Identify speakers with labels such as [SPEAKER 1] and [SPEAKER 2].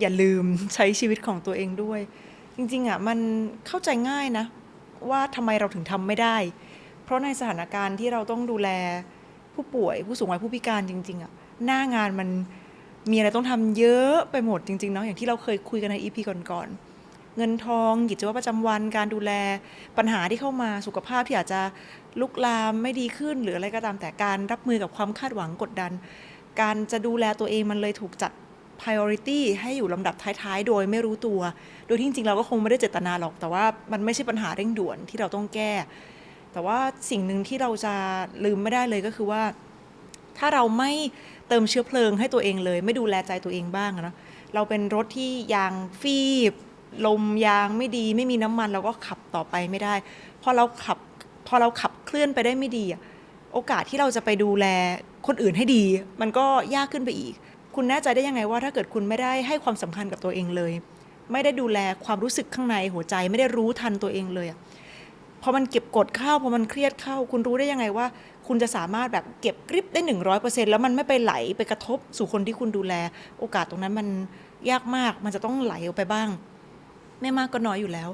[SPEAKER 1] อย่าลืมใช้ชีวิตของตัวเองด้วย จริงๆอะมันเข้าใจง่ายนะ ว่าทำไมเราถึงทำไม่ได้ เพราะในสถานการณ์ที่เราต้องดูแลผู้ป่วยผู้สูงวัยผู้พิการจริง ๆอะหน้างานมันมีอะไรต้องทำเยอะไปหมดจริงๆเนาะอย่างที่เราเคยคุยกันในอีพีก่อนๆเงินทองกิจวัตรประจำวันการดูแลปัญหาที่เข้ามาสุขภาพที่อาจจะลุกลามไม่ดีขึ้น หรืออะไรก็ตามแต่การรับมือกับความคาดหวังกดดัน การจะดูแลตัวเองมันเลยถูกจัด priority ให้อยู่ลำดับท้ายๆ โดยไม่รู้ตัว โดยที่จริงๆ เราก็คงไม่ได้เจตนาหรอก แต่ว่ามันไม่ใช่ปัญหาเร่งด่วนที่เราต้องแก้ แต่ว่าสิ่งหนึ่งที่เราจะลืมไม่ได้เลยก็คือว่า ถ้าเราไม่เติมเชื้อเพลิงให้ตัวเองเลย ไม่ดูแลใจตัวเองบ้างนะเราเป็นรถที่ยางฟีบ ลมยางไม่ดี ไม่มีน้ำมันเราก็ขับต่อไปไม่ได้พอเราขับพอเราขับเคลื่อนไปได้ไม่ดีอะโอกาสที่เราจะไปดูแลคนอื่นให้ดี มันก็ยากขึ้นไปอีก คุณแน่ใจได้ยังไงว่าถ้าเกิดคุณไม่ได้ให้ความสำคัญกับตัวเองเลย ไม่ได้ดูแลความรู้สึกข้างในหัวใจไม่ได้รู้ทันตัวเองเลยพอมันเก็บกดเข้าพอมันเครียดเข้า คุณรู้ได้ยังไงว่า คุณจะสามารถแบบเก็บกริบได้หนึ่งร้อยเปอร์เซ็นแล้วมันไม่ไปไหลไปกระทบสู่คนที่คุณดูแล โอกาสตรงนั้นมันยากมาก มันจะต้องไหลออกไปบ้าง ไม่มากก็น้อยอยู่แล้ว